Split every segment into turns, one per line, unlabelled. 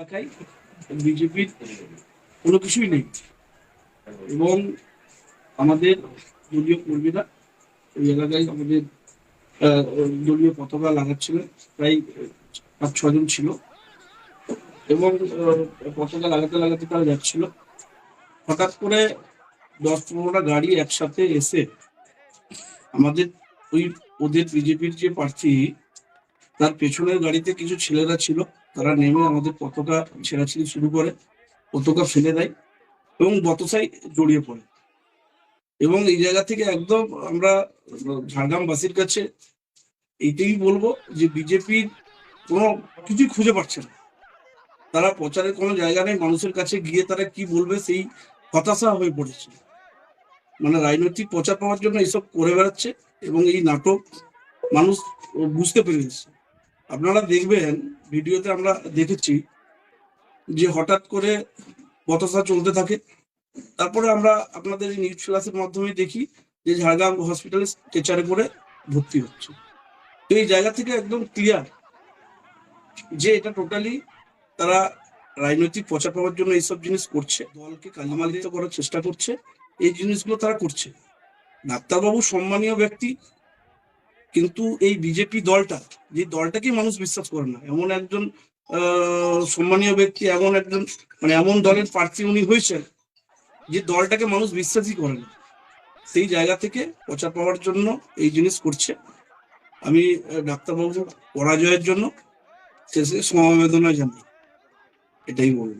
এলাকায় বিজেপির কোনো কিছুই নেই। এবং আমাদের দলীয় কর্মীরা ওই এলাকায় আমাদের দলীয় পতাকা লাগাচ্ছিলেন। প্রায় পাঁচ ছজন ছিল। এবং পতাকা লাগাতে লাগাতে তারা যাচ্ছিল। হঠাৎ করে দশ পনেরোটা গাড়ি একসাথে এসে আমাদের ওই ওদের বিজেপির যে প্রার্থী, তার পেছনের গাড়িতে কিছু ছেলেরা ছিল। তারা নেমে আমাদের পতাকা ছেঁড়াছিড়ি শুরু করে, পতাকা ফেলে দেয় এবং বতসাই জড়িয়ে পড়ে। এবং এই জায়গা থেকে একদম আমরা ঝাড়গ্রামবাসীর কাছে এইটাই বলব যে বিজেপির কোনো কিছুই খুঁজে পাচ্ছে না। তারা প্রচারের কোনো জায়গা নেই, মানুষের কাছে গিয়ে তারা কি বলবে সেই হতাশা হয়ে পড়েছে। মানে রাজনৈতিক প্রচার পাওয়ার জন্য এইসব করে বেড়াচ্ছে এবং এই নাটক মানুষ বুঝতে পেরেছে আপনারা দেখবেন, ভিডিওতে আমরা দেখেছি যে হঠাৎ করে বতসা চলতে থাকে। তারপরে আমরা আপনাদের নিউজ ফ্ল্যাশের মাধ্যমে দেখি যে ঝাড়গ্রাম হসপিটালে স্ট্রেচারে করে ভর্তি হচ্ছে। তো এই জায়গা থেকে একদম ক্লিয়ার যে এটা টোটালি তারা রাজনৈতিক প্রচার পাওয়ার জন্য এইসব জিনিস করছে, দলকে কালিমালিত করার চেষ্টা করছে, এই জিনিসগুলো তারা করছে। ডাক্তারবাবু সম্মানীয় ব্যক্তি কিন্তু এই বিজেপি দলটা, যে দলটাকে মানুষ বিশ্বাস করে না। এমন একজন সম্মানীয় ব্যক্তি, এমন একজন মানে এমন দলের প্রার্থী উনি হয়েছেন, যে দলটাকে মানুষ বিশ্বাসই করে না। সেই জায়গা থেকে প্রচার পাওয়ার জন্য এই জিনিস করছে। আমি ডাক্তারবাবুর পরাজয়ের জন্য শেষে সমবেদনা জানাই। এটাই বলব।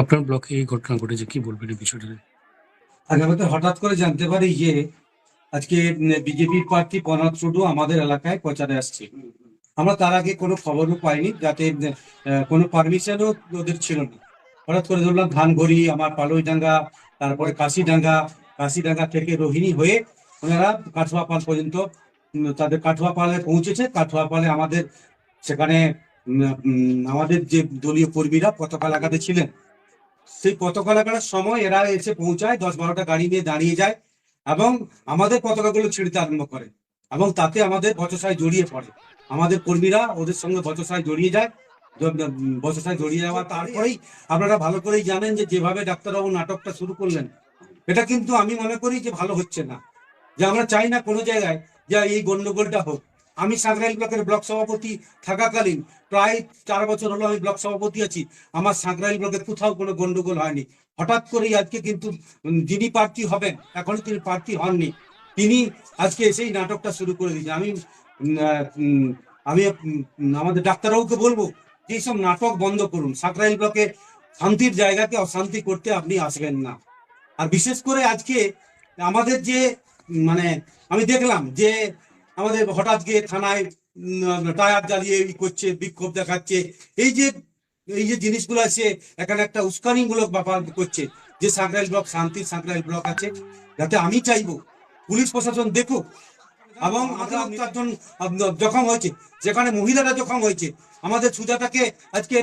আপনার ব্লকে এই ঘটনা ঘটেছে, কি বলবেন এই বিষয়টা
আমাদের হঠাৎ করে জানতে পারি যে আজকে বিজেপির প্রার্থী পনাথ টুডু আমাদের এলাকায় প্রচারে আসছে। আমরা তার আগে কোনো খবরও পাইনি, যাতে কোনো পারমিশনও ওদের ছিল না। হঠাৎ করে ধরলাম, ধানঘড়ি, আমার পালইডাঙ্গা, তারপরে কাশিডাঙ্গা কাশিডাঙ্গা থেকে রোহিণী হয়ে ওনারা কাঠুয়াপাল পর্যন্ত তাদের কাঠুয়াপালে পৌঁছেছে। কাঠুয়াপালে আমাদের, সেখানে আমাদের যে দলীয় কর্মীরা পতাকা লাগাতে ছিলেন সেই পতাকা লাগানোর সময় এরা এসে পৌঁছায়, দশ বারোটা গাড়ি নিয়ে দাঁড়িয়ে যায় এবং আমাদের পতাকাগুলো ছিঁড়তে আরম্ভ করে এবং তাতে আমাদের বচসায় জড়িয়ে পড়ে। আমাদের কর্মীরা ওদের সঙ্গে বচসায় জড়িয়ে যায়। বচসায় জড়িয়ে যাওয়া তারপরেই আপনারা ভালো করেই জানেন যে যেভাবে ডাক্তারবাবু নাটকটা শুরু করলেন, এটা কিন্তু আমি মনে করি যে ভালো হচ্ছে না। যে আমরা চাই না কোনো জায়গায় যে এই গন্ডগোলটা হোক। আমি সাঁকরাইল ব্লকের ব্লক সভাপতি থাকাকালীন প্রায় চার বছর হলো আমি ব্লক সভাপতি আছি। আমার সাঁকরাইল ব্লকে কোথাও কোনো গন্ডগোল হয়নি। হঠাৎ করেই আজকে কিন্তু যিনি প্রার্থী হবেন এখনও তিনি প্রার্থী হননি। তিনি আজকে এসেই নাটকটা শুরু করে দিয়েছেন। আমি আমি আমাদের ডাক্তারবাবুকে বলব যে এইসব নাটক বন্ধ করুন। সাঁকরাইল ব্লকে শান্তির জায়গাকে অশান্তি করতে আপনি আসবেন না। আর বিশেষ করে আজকে আমাদের যে মানে আমি দেখলাম যে আমাদের হঠাৎ গিয়ে থানায় টায়ার জ্বালিয়ে করছে বিক্ষোভ দেখাচ্ছে। এই যে এই যে জিনিসগুলো আছে এখানে একটা উস্কানিমূলক ব্যাপার করছে যে সাঁকরাইল ব্লক শান্তির সাঁকরাইল ব্লক আছে। যাতে আমি চাইব পুলিশ প্রশাসন দেখুক। এবং চারজন জখম হয়েছে। যেখানে মহিলারা জখম হয়েছে। আমাদের সুজাতাকে আজকে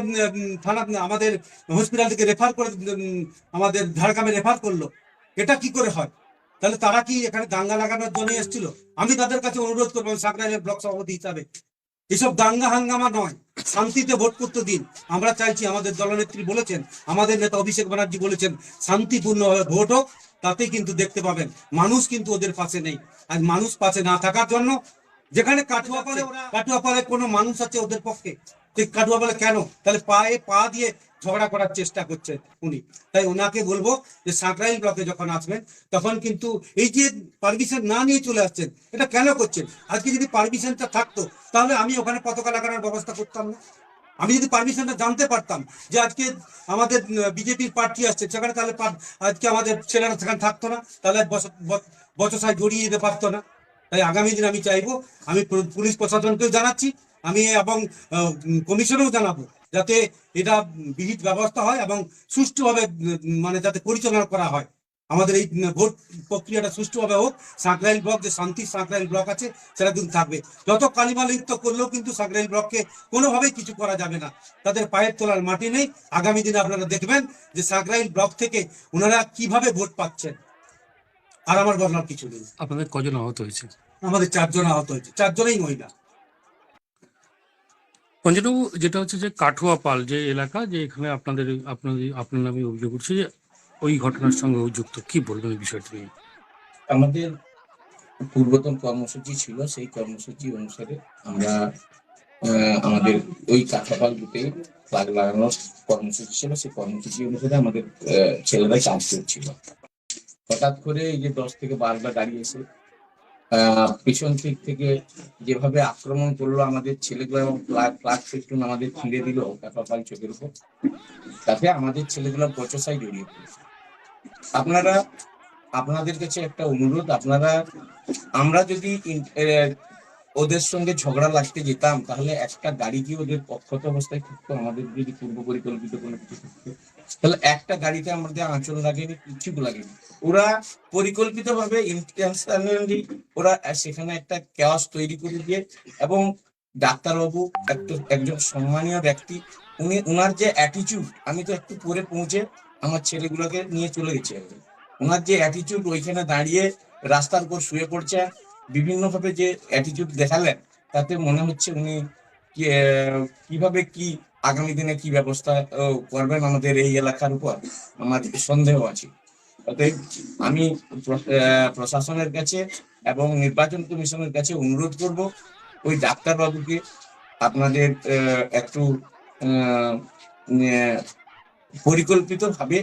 থানা আমাদের হসপিটাল থেকে রেফার করে আমাদের ঝাড়গ্রামে রেফার করল। এটা কি করে হয়? তাহলে তারা কি এখানে দাঙ্গা লাগানোর জন্য এসেছিল? আমি তাদের কাছে অনুরোধ করব সাঁকরাইলের ব্লক সভাপতি হিসাবে। এসব দাঙ্গা হাঙ্গামা নয় শান্তিতে ভোট করতে দিন। আমরা চাইছি আমাদের দলনেত্রী বলেছেন আমাদের নেতা অভিষেক ব্যানার্জি বলেছেন শান্তিপূর্ণ ভোট হোক তাতেই কিন্তু দেখতে পাবেন। মানুষ কিন্তু ওদের পাশে নেই। আর মানুষ পাশে না থাকার জন্য যেখানে কাঠুয়া পালে কাঠুয়া পালে কোনো মানুষ আছে ওদের পক্ষে। কাঠুয়া পালে কেন? তাহলে পায়ে পা দিয়ে ঝগড়া করার চেষ্টা করছে উনি। তাই ওনাকে বলব যে সাঁকরাইল ব্লকে যখন আসবেন, তখন কিন্তু এই যে পারমিশন না নিয়ে চলে আসছেন, এটা কেন করছেন? আজকে যদি পারমিশনটা থাকতো, তাহলে আমি ওখানে পতাকা লাগানোর ব্যবস্থা করতাম না। আমি যদি পারমিশনটা জানতে পারতাম যে আজকে আমাদের বিজেপির প্রার্থী আসছে সেখানে তাহলে আজকে আমাদের ছেলেরা সেখানে থাকতো না, তাহলে বস- ব- বচসায় জড়িয়ে যেতে পারতো না। তাই আগামী দিন আমি চাইব, আমি পুলিশ প্রশাসনকেও জানাচ্ছি আমি এবং কমিশনেও জানাব যাতে এটা বিহিত ব্যবস্থা হয় এবং সুষ্ঠুভাবে মানে যাতে পরিচালনা করা হয়। আমাদের এই ভোট প্রক্রিয়াটা সুষ্ঠুভাবে হোক। সাঁকরাইল ব্লক যে শান্তি সাঁকরাইল ব্লক আছে সেটা কিন্তু থাকবে। যত কালিমালিপ্ত করলেও কিন্তু সাঁকরাইল ব্লককে কোনোভাবেই কিছু করা যাবে না। তাদের পায়ের তোলার মাটি নেই। আগামী দিনে আপনারা দেখবেন যে সাঁকরাইল ব্লক থেকে ওনারা কীভাবে ভোট পাচ্ছেন। আর আমার বলার কিছু নেই।
আপনাদের কজন আহত হয়েছে
আমাদের চারজন আহত হয়েছে। চারজনেই মহিলা।
পঞ্চায়েতবাবু যেটা হচ্ছে যে কাঠুয়া পাল যে এলাকা যে এখানে আপনাদের আপনাদের আপনার নামে অভিযোগ উঠছে যে ওই ঘটনার সঙ্গে যুক্ত। কি বলবেন এই বিষয়টি নিয়ে?
আমাদের পূর্বতন কর্মসূচি ছিল সেই কর্মসূচি অনুসারে আমরা আমাদের ওই কাঁথাপাল বুথে ফ্ল্যাগ লাগানোর কর্মসূচি ছিল। সেই কর্মসূচি অনুসারে আমাদের আহ, ছেলেরা কাজ করছিল। হঠাৎ করে এই যে দশ থেকে বারোটা গাড়ি এসে পিছন দিক থেকে যেভাবে আক্রমণ করল আমাদের ছেলেগুলো এবং ফ্ল্যাগ সিস্টেম আমাদের ছিঁড়ে দিল ব্যাপার চোখের উপর, তাতে আমাদের ছেলেগুলো বচসায় জড়িয়ে পড়েছে। আপনারা, আপনাদের কাছে একটা অনুরোধ, আপনারা, আমরা যদি ওদের সঙ্গে ঝগড়া লাগতে যেতাম, তাহলে একটা গাড়ি কি ওদের অক্ষত অবস্থায় থাকতো, আমাদের যদি পূর্ব পরিকল্পিত কোনো কিছু থাকতো। তাহলে একটা গাড়িতে আমাদের আঁচল লাগেনি কিছু লাগেনি। ওরা পরিকল্পিত ভাবে ইন্টেনশনালি ওরা সেখানে একটা কেওয়াস তৈরি করে দিয়ে এবং ডাক্তারবাবু একজন সম্মানীয় ব্যক্তি, উনি ওনার যে অ্যাটিটিউড আমি তো একটু পরে পৌঁছে আমার ছেলেগুলোকে নিয়ে চলে গেছি। ওনার যে অ্যাটিটিউড ওইখানে দাঁড়িয়ে রাস্তার উপর শুয়ে পড়ছে বিভিন্ন ভাবে যে অ্যাটিটিউড দেখালেন, তাতে মনে হচ্ছে উনি কীভাবে কি আগামী দিনে কি ব্যবস্থা করবেন আমাদের এই এলাকার উপর? আমার সন্দেহ আছে। অতএব আমি প্রশাসনের কাছে এবং নির্বাচন কমিশনের কাছে অনুরোধ করব, ওই ডাক্তারবাবুকে আপনাদের একটু পরিকল্পিত ভাবে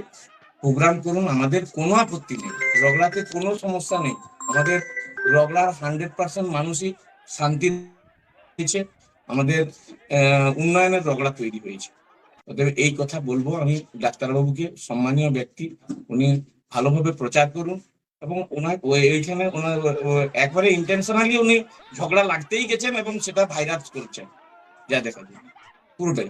প্রোগ্রাম করুন। আমাদের কোনো আপত্তি নেই। রগলাতে কোনো সমস্যা নেই। আমাদের রগলার হান্ড্রেড পার্সেন্ট মানুষই শান্তি পেয়েছে আমাদের আহ, উন্নয়নের রগলা তৈরি হয়েছে। অতএব এই কথা বলব আমি ডাক্তারবাবুকে সম্মানীয় ব্যক্তি উনি ভালোভাবে প্রচার করুন এবং ওনার ওই- এইখানে ওনার একবারে ইন্টেনশনালি উনি ঝগড়া লাগতেই গেছেন এবং সেটা ভাইরাস করছেন। যা দেখা যায়। পুরোটাই।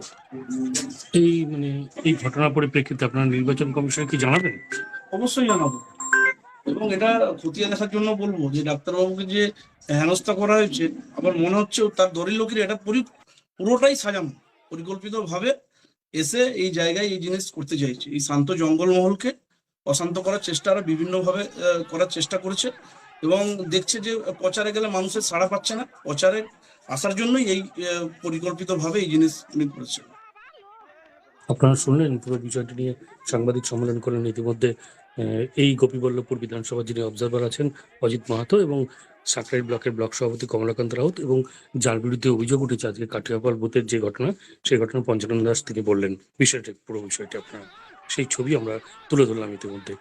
এই মানে এই ঘটনার পরিপ্রেক্ষিতে আপনারা নির্বাচন কমিশন কি জানাবেন?
অবশ্যই জানাব। এবং এটা খতিয়ে দেখার জন্য বলব যে ডাক্তারবাবুকে যে হেনস্থা করা হয়েছে, আমার মনে হচ্ছে তার দরের লোকের এটা পুরোটাই সাজানো পরিকল্পিত ভাবে এসে এই জায়গায় এই জিনিস করতে চাইছে। এই শান্ত জঙ্গলমহলকে অশান্ত করার চেষ্টা আরও বিভিন্নভাবে করার চেষ্টা করেছে এবং দেখছে যে প্রচারে গেলে মানুষের সাড়া পাচ্ছে না। প্রচারে আসার জন্যই এই পরিকল্পিত ভাবে এই জিনিস উনি করেছে
আপনারা শুনলেন পুরো বিষয়টি নিয়ে সাংবাদিক সম্মেলন করলেন ইতিমধ্যে এই গোপীবল্লভপুর বিধানসভা যিনি অবজারভার আছেন, অজিত মাহাতো এবং সাকরাইট ব্লকের ব্লক সভাপতি কমলাকান্ত রাউত এবং যার বিরুদ্ধে অভিযোগ উঠেছে আজকে কাঠিয়াপাল বুথের যে ঘটনা, সেই ঘটনা পঞ্চানন দাস তিনি বললেন। বিষয়টি পুরো বিষয়টি আপনার, সেই ছবি আমরা তুলে ধরলাম ইতিমধ্যে।